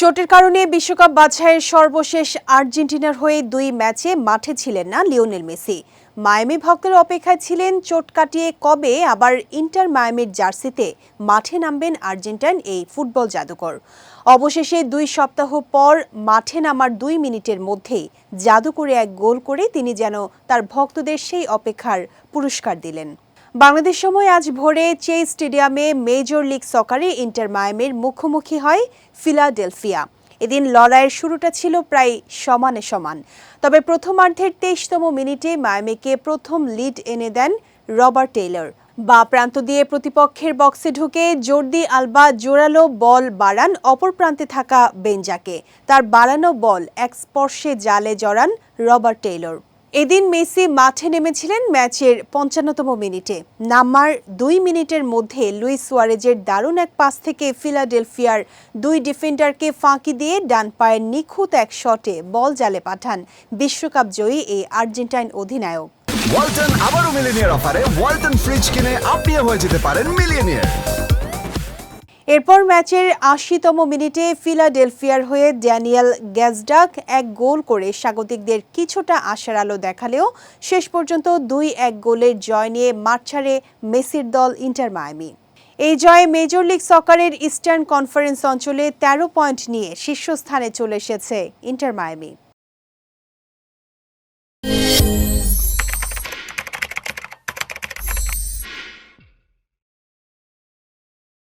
চোটের কারণে বিশ্বকাপ বাছাইয়ের সর্বশেষ আর্জেন্টিনার হয়ে দুই ম্যাচে মাঠে ছিলেন না লিওনেল মেসি। মায়ামি ভক্তের অপেক্ষায় ছিলেন চোট কাটিয়ে কবে আবার ইন্টার মায়ামির জার্সিতে মাঠে নামবেন আর্জেন্টাইন এই ফুটবল জাদুকর। অবশেষে দুই সপ্তাহ পর মাঠে নামার দুই মিনিটের মধ্যেই জাদু করে এক গোল করে তিনি যেন তার ভক্তদের সেই অপেক্ষার পুরস্কার দিলেন। বাংলাদেশ সময় আজ ভোরে চে স্টেডিয়ামে মেজর লিগ সকারে ইন্টার মায়ামের মুখোমুখি হয় ফিলাডেলফিয়া। এদিন লড়াইয়ের শুরুটা ছিল প্রায় সমানে সমান। তবে প্রথমার্ধের তেইশতম মিনিটে মায়ামিকে প্রথম লিড এনে দেন রবার্ট টেইলর। বা প্রান্ত দিয়ে প্রতিপক্ষের বক্সে ঢুকে জর্দি আলবা জোরালো বল বাড়ান অপর প্রান্তে থাকা বেঞ্জাকে। তার বাড়ানো বল এক স্পর্শে জালে জড়ান রবার্ট টেইলর। এদিন মেসি মাঠে নেমেছিলেন ম্যাচের পঞ্চান্নতম মিনিটে। নাম্বার দুই মিনিটের মধ্যে লুইস সুয়ারেজের দারুণ এক পাস থেকে ফিলাডেলফিয়ার দুই ডিফেন্ডারকে ফাঁকি দিয়ে ডান পায়ের নিখুঁত এক শটে বল জালে পাঠান বিশ্বকাপ জয়ী এই আর্জেন্টাইন অধিনায়ক। ওয়ালটন আবারও মিলিনিয়ার অফারে, ওয়ালটন ফ্রিজ কিনে আপনিও হয়ে যেতে পারেন মিলিয়নিয়ার। এরপর ম্যাচের আশিতম মিনিটে ফিলাডেলফিয়ার হয়ে ড্যানিয়েল গ্যাসডাক এক গোল করে স্বাগতিকদের কিছুটা আশার আলো দেখালেও শেষ পর্যন্ত দুই এক গোলের জয় নিয়ে মাঠ ছাড়ে মেসির দল ইন্টার মায়ামি। এই জয়ে মেজর লিগ সকারের ইস্টার্ন কনফারেন্স অঞ্চলে তেরো পয়েন্ট নিয়ে শীর্ষস্থানে চলে এসেছে ইন্টার মায়ামি।